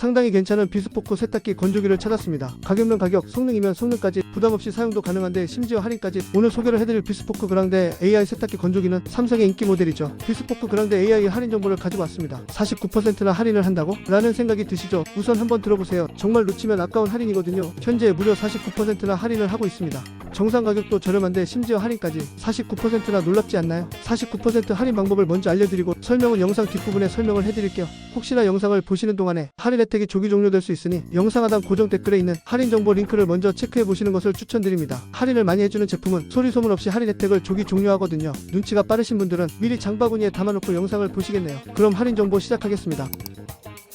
상당히 괜찮은 비스포크 세탁기 건조기를 찾았습니다. 가격면 가격, 성능이면 성능까지 부담없이 사용도 가능한데 심지어 할인까지 오늘 소개를 해드릴 비스포크 그랑데 AI 세탁기 건조기는 삼성의 인기 모델이죠. 비스포크 그랑데 AI 할인 정보를 가지고 왔습니다. 49%나 할인을 한다고? 라는 생각이 드시죠? 우선 한번 들어보세요. 정말 놓치면 아까운 할인이거든요. 현재 무려 49%나 할인을 하고 있습니다. 정상 가격도 저렴한데 심지어 할인까지 49%나 놀랍지 않나요? 49% 할인 방법을 먼저 알려드리고 설명은 영상 뒷부분에 설명을 해드릴게요. 혹시나 영상을 보시는 동안에 할인 혜택이 조기 종료될 수 있으니 영상 하단 고정 댓글에 있는 할인 정보 링크를 먼저 체크해 보시는 것을 추천드립니다. 할인을 많이 해주는 제품은 소리 소문 없이 할인 혜택을 조기 종료하거든요. 눈치가 빠르신 분들은 미리 장바구니에 담아놓고 영상을 보시겠네요. 그럼 할인 정보 시작하겠습니다.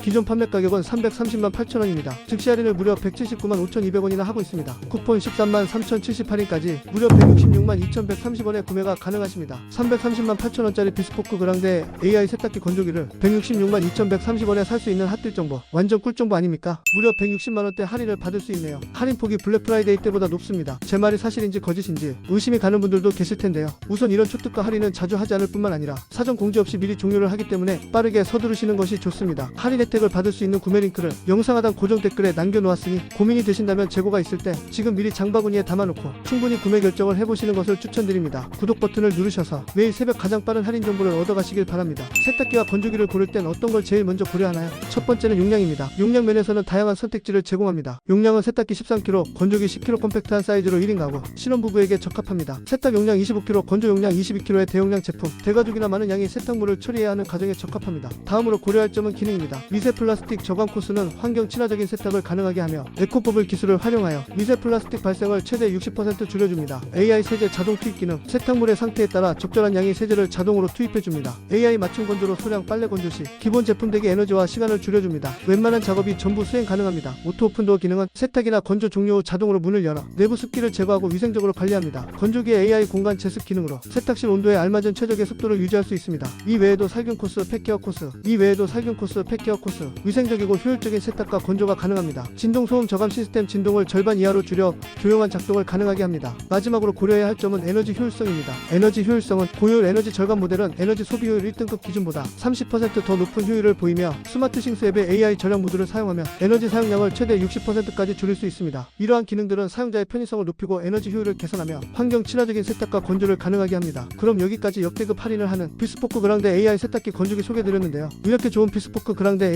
기존 판매 가격은 330만 8천원입니다. 즉시 할인을 무려 179만 5,200원이나 하고 있습니다. 쿠폰 13만 3,078원까지 무려 166만 2,130원에 구매가 가능하십니다. 330만 8천원짜리 비스포크 그랑데 AI 세탁기 건조기를 166만 2,130원에 살 수 있는 핫딜 정보. 완전 꿀 정보 아닙니까? 무려 160만원대 할인을 받을 수 있네요. 할인 폭이 블랙 프라이데이 때보다 높습니다. 제 말이 사실인지 거짓인지 의심이 가는 분들도 계실 텐데요. 우선 이런 초특가 할인은 자주 하지 않을 뿐만 아니라 사전 공지 없이 미리 종료를 하기 때문에 빠르게 서두르시는 것이 좋습니다. 할인 혜택 을 받을 수 있는 구매 링크를 영상 하단 고정 댓글에 남겨놓았으니 고민이 되신다면 재고가 있을 때 지금 미리 장바구니에 담아놓고 충분히 구매 결정을 해보시는 것을 추천드립니다. 구독 버튼을 누르셔서 매일 새벽 가장 빠른 할인 정보를 얻어가시길 바랍니다. 세탁기와 건조기를 고를 땐 어떤 걸 제일 먼저 고려하나요? 첫 번째는 용량입니다. 용량 면에서는 다양한 선택지를 제공합니다. 용량은 세탁기 13kg, 건조기 10kg 컴팩트한 사이즈로 1인 가구, 신혼부부에게 적합합니다. 세탁 용량 25kg, 건조 용량 22kg의 대용량 제품, 대가족이나 많은 양의 세탁물을 처리해야 하는 가정에 적합합니다. 다음으로 고려할 점은 기능입니다. 미세 플라스틱 저감 코스는 환경 친화적인 세탁을 가능하게 하며 에코버블 기술을 활용하여 미세 플라스틱 발생을 최대 60% 줄여줍니다. AI 세제 자동 투입 기능, 세탁물의 상태에 따라 적절한 양의 세제를 자동으로 투입해줍니다. AI 맞춤 건조로 소량 빨래 건조 시 기본 제품 대기 에너지와 시간을 줄여줍니다. 웬만한 작업이 전부 수행 가능합니다. 오토 오픈 도어 기능은 세탁이나 건조 종료 후 자동으로 문을 열어 내부 습기를 제거하고 위생적으로 관리합니다. 건조기의 AI 공간 제습 기능으로 세탁실 온도에 알맞은 최적의 습도를 유지할 수 있습니다. 이 외에도 살균 코스, 팩케어 코스, 이 외에도 살균 코스, 팩케어 코스, 위생적이고 효율적인 세탁과 건조가 가능합니다. 진동 소음 저감 시스템 진동을 절반 이하로 줄여 조용한 작동을 가능하게 합니다. 마지막으로 고려해야 할 점은 에너지 효율성입니다. 에너지 효율성은 고효율 에너지 절감 모델은 에너지 소비 효율 1등급 기준보다 30%더 높은 효율을 보이며 스마트 싱스 앱의 AI 절약 모드를 사용하면 에너지 사용량을 최대 60%까지 줄일 수 있습니다. 이러한 기능들은 사용자의 편의성을 높이고 에너지 효율을 개선하며 환경 친화적인 세탁과 건조를 가능하게 합니다. 그럼 여기까지 역대급 할인을 하는 비스포크 그랑데 AI 세탁기 건조기 소개드렸는데요. 이렇게 좋은 비스포크 그랑데